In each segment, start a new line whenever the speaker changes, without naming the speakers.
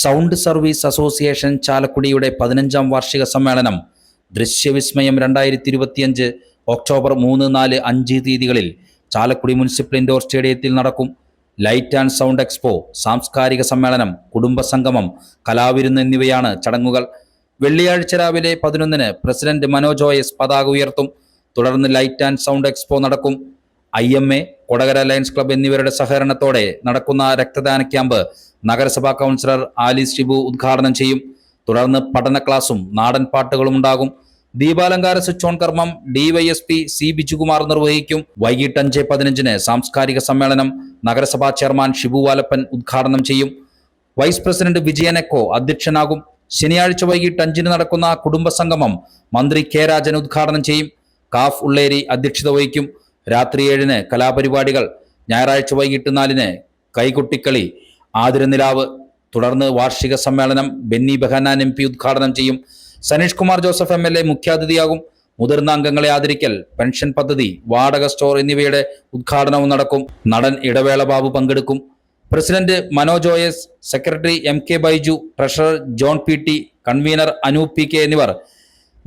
Sound service association ചാലക്കുടിയുടെ പതിനഞ്ചാം വാർഷിക സമ്മേളനം ദൃശ്യവിസ്മയം രണ്ടായിരത്തി ഇരുപത്തിയഞ്ച് ഒക്ടോബർ മൂന്ന് നാല് അഞ്ച് തീയതികളിൽ ചാലക്കുടി മുനിസിപ്പൽ ഇൻഡോർ സ്റ്റേഡിയത്തിൽ നടക്കും. ലൈറ്റ് ആൻഡ് സൗണ്ട് എക്സ്പോ സാംസ്കാരിക സമ്മേളനം കുടുംബസംഗമം കലാവിരുന്ന് എന്നിവയാണ് ചടങ്ങുകൾ. വെള്ളിയാഴ്ച രാവിലെ പതിനൊന്നിന് പ്രസിഡന്റ് മനോജ് ഓയസ് പതാക ഉയർത്തും. തുടർന്ന് ലൈറ്റ് ആൻഡ് സൗണ്ട് എക്സ്പോ നടക്കും. I M A Kodakara lions club എന്നിവരുടെ സഹകരണത്തോടെ നടക്കുന്ന രക്തദാന ക്യാമ്പ് നഗരസഭാ കൗൺസിലർ ആലിസ് ഷിബു ഉദ്ഘാടനം ചെയ്യും. തുടർന്ന് പഠന ക്ലാസും നാടൻ പാട്ടുകളും ഉണ്ടാകും. ദീപാലങ്കാര സ്വിച്ച് ഓൺ കർമ്മം ഡിവൈഎസ്പി സി ബിജുകുമാർ നിർവഹിക്കും. വൈകിട്ട് അഞ്ച് പതിനഞ്ചിന് സാംസ്കാരിക സമ്മേളനം നഗരസഭാ ചെയർമാൻ ഷിബു വാലപ്പൻ ഉദ്ഘാടനം ചെയ്യും. വൈസ് പ്രസിഡന്റ് വിജയൻ എക്കോ അധ്യക്ഷനാകും. ശനിയാഴ്ച വൈകിട്ട് അഞ്ചിന് നടക്കുന്ന കുടുംബസംഗമം മന്ത്രി കെ രാജൻ ഉദ്ഘാടനം ചെയ്യും. കാഫ് ഉള്ളേരി അധ്യക്ഷത വഹിക്കും. രാത്രി ഏഴിന് കലാപരിപാടികൾ ഞായറാഴ്ച വൈകിട്ട് നാലിന് കൈകുട്ടിക്കളി ആതിരനിലാവ്. തുടർന്ന് വാർഷിക സമ്മേളനം ബെന്നി ബെഹനാൻ എം പി ഉദ്ഘാടനം ചെയ്യും. Saneesh Kumar Joseph M L A മുഖ്യാതിഥിയാകും. മുതിർന്ന അംഗങ്ങളെ ആദരിക്കൽ പെൻഷൻ പദ്ധതി വാടക സ്റ്റോർ എന്നിവയുടെ ഉദ്ഘാടനവും നടക്കും. നടൻ ഇടവേള ബാബു പങ്കെടുക്കും. President Manoj S secretary M K Baiju treasurer John P T convenor Anoop P K എന്നിവർ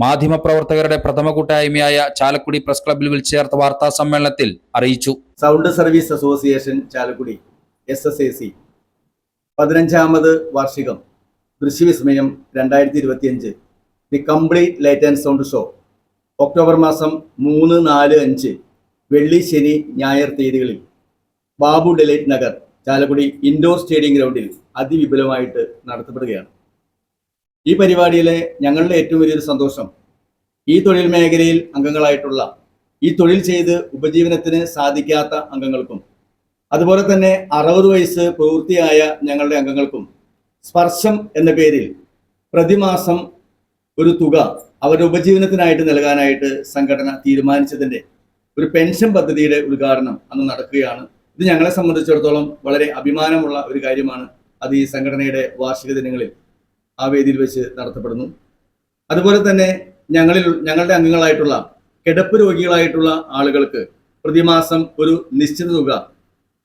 മാധ്യമപ്രവർത്തകരുടെ പ്രഥമ കൂട്ടായ്മയായ ചാലക്കുടി പ്രസ് ക്ലബ്ബിൽ വിളിച്ചു ചേർത്ത വാർത്താ സമ്മേളനത്തിൽ അറിയിച്ചു.
Sound service association Chalakudy S S A C പതിനഞ്ചാമത് വാർഷികം ദൃശ്യവിസ്മയം രണ്ടായിരത്തി ഇരുപത്തിയഞ്ച് the complete light and sound show October മാസം മൂന്ന് നാല് അഞ്ച് വെള്ളി ശനി ഞായർ തീയതികളിൽ. Babu delight Nagar Chalakudy indoor stadium ഗ്രൗണ്ടിൽ അതിവിപുലമായിട്ട് നടത്തപ്പെടുകയാണ്. ഈ പരിപാടിയിലെ ഞങ്ങളുടെ ഏറ്റവും വലിയൊരു സന്തോഷം ഈ തൊഴിൽ മേഖലയിൽ അംഗങ്ങളായിട്ടുള്ള ഈ തൊഴിൽ ചെയ്ത് ഉപജീവനത്തിന് സാധിക്കാത്ത അംഗങ്ങൾക്കും അതുപോലെ തന്നെ അറുപത് വയസ്സ് പൂർത്തിയായ ഞങ്ങളുടെ അംഗങ്ങൾക്കും സ്പർശം എന്ന പേരിൽ പ്രതിമാസം ഒരു തുക അവരുടെ ഉപജീവനത്തിനായിട്ട് നൽകാനായിട്ട് സംഘടന തീരുമാനിച്ചതിന്റെ ഒരു പെൻഷൻ പദ്ധതിയുടെ ഉദ്ഘാടനം അന്ന് നടക്കുകയാണ്. ഇത് ഞങ്ങളെ സംബന്ധിച്ചിടത്തോളം വളരെ അഭിമാനമുള്ള ഒരു കാര്യമാണ്. അത് ഈ സംഘടനയുടെ വാർഷിക ദിനങ്ങളിൽ ആ വേദിയിൽ വെച്ച് നടത്തപ്പെടുന്നു. അതുപോലെ തന്നെ ഞങ്ങളിൽ ഞങ്ങളുടെ അംഗങ്ങളായിട്ടുള്ള കിടപ്പ് രോഗികളായിട്ടുള്ള ആളുകൾക്ക് പ്രതിമാസം ഒരു നിശ്ചിത തുക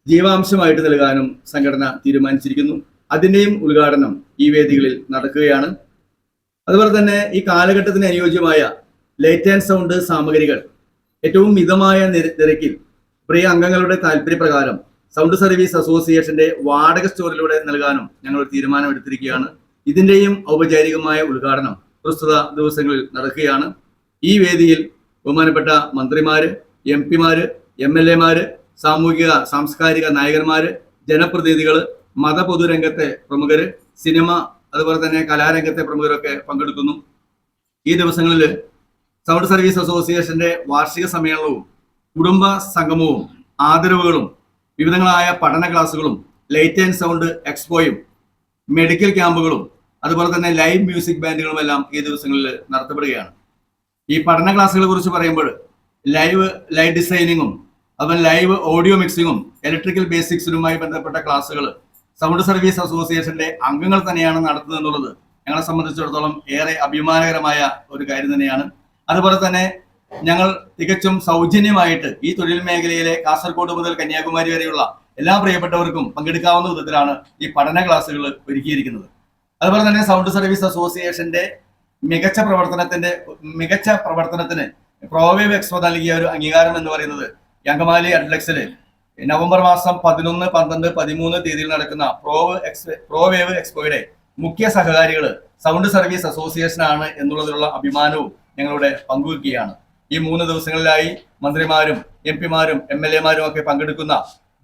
ജീവാംശമായിട്ട് നൽകാനും സംഘടന തീരുമാനിച്ചിരിക്കുന്നു. അതിന്റെയും ഉദ്ഘാടനം ഈ വേദികളിൽ നടക്കുകയാണ്. അതുപോലെ തന്നെ ഈ കാലഘട്ടത്തിന് അനുയോജ്യമായ ലൈറ്റ് ആൻഡ് സൗണ്ട് സാമഗ്രികൾ ഏറ്റവും മിതമായ നിരക്കിൽ പ്രിയ അംഗങ്ങളുടെ താല്പര്യപ്രകാരം സൗണ്ട് സർവീസ് അസോസിയേഷന്റെ വാടക സ്റ്റോറിലൂടെ നൽകാനും ഞങ്ങൾ തീരുമാനമെടുത്തിരിക്കുകയാണ്. ഇതിന്റെയും ഔപചാരികമായ ഉദ്ഘാടനം പ്രസ്തുത ദിവസങ്ങളിൽ നടക്കുകയാണ്. ഈ വേദിയിൽ ബഹുമാനപ്പെട്ട മന്ത്രിമാര് എം പിമാര് എം എൽ എമാര് സാമൂഹിക സാംസ്കാരിക നായകന്മാര് ജനപ്രതിനിധികൾ മതപൊതുരംഗത്തെ പ്രമുഖര് സിനിമ അതുപോലെ തന്നെ കലാരംഗത്തെ പ്രമുഖരൊക്കെ പങ്കെടുക്കുന്നു. ഈ ദിവസങ്ങളിൽ സൗണ്ട് സർവീസ് അസോസിയേഷന്റെ വാർഷിക സമ്മേളനവും കുടുംബ സംഗമവും ആദരവുകളും വിവിധങ്ങളായ പഠന ക്ലാസുകളും ലൈറ്റ് ആൻഡ് സൗണ്ട് എക്സ്പോയും മെഡിക്കൽ ക്യാമ്പുകളും അതുപോലെ തന്നെ ലൈവ് മ്യൂസിക് ബാൻഡുകളും എല്ലാം ഈ ദിവസങ്ങളിൽ നടത്തപ്പെടുകയാണ്. ഈ പഠന ക്ലാസ്സുകളെ കുറിച്ച് പറയുമ്പോൾ ലൈവ് ലൈറ്റ് ഡിസൈനിങ്ങും അതുപോലെ ലൈവ് ഓഡിയോ മിക്സിങ്ങും ഇലക്ട്രിക്കൽ ബേസിക്സിനുമായി ബന്ധപ്പെട്ട ക്ലാസ്സുകൾ സൗണ്ട് സർവീസ് അസോസിയേഷന്റെ അംഗങ്ങൾ തന്നെയാണ് നടത്തുന്നത് എന്നുള്ളത് ഞങ്ങളെ സംബന്ധിച്ചിടത്തോളം ഏറെ അഭിമാനകരമായ ഒരു കാര്യം തന്നെയാണ്. അതുപോലെ തന്നെ ഞങ്ങൾ തികച്ചും സൗജന്യമായിട്ട് ഈ തൊഴിൽ മേഖലയിലെ കാസർഗോഡ് മുതൽ കന്യാകുമാരി വരെയുള്ള എല്ലാ പ്രിയപ്പെട്ടവർക്കും പങ്കെടുക്കാവുന്ന വിധത്തിലാണ് ഈ പഠന ക്ലാസ്സുകൾ ഒരുക്കിയിരിക്കുന്നത്. അതുപോലെ തന്നെ സൗണ്ട് സർവീസ് അസോസിയേഷന്റെ മികച്ച പ്രവർത്തനത്തിന്റെ മികച്ച പ്രവർത്തനത്തിന് പ്രോവേവ് എക്സ്പോ നൽകിയ ഒരു അംഗീകാരം എന്ന് പറയുന്നത് യങ്കമാലി അഡ്ലക്സിൽ നവംബർ മാസം പതിനൊന്ന് പന്ത്രണ്ട് പതിമൂന്ന് തീയതിയിൽ നടക്കുന്ന പ്രോവ് എക്സ് പ്രോവേവ് എക്സ്പോയുടെ മുഖ്യ സഹകാരികൾ സൗണ്ട് സർവീസ് അസോസിയേഷൻ ആണ് എന്നുള്ളതിലുള്ള അഭിമാനവും ഞങ്ങളുടെ പങ്കുവെക്കുകയാണ്. ഈ മൂന്ന് ദിവസങ്ങളിലായി മന്ത്രിമാരും എം പിമാരും എം എൽ എമാരും ഒക്കെ പങ്കെടുക്കുന്ന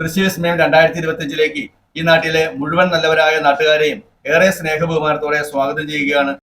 ദൃശ്യവിസ്മയം രണ്ടായിരത്തി ഇരുപത്തി അഞ്ചിലേക്ക് ഈ നാട്ടിലെ മുഴുവൻ നല്ലവരായ നാട്ടുകാരെയും ഏറെ സ്നേഹബഹുമാനത്തോടെ സ്വാഗതം ചെയ്യുകയാണ്.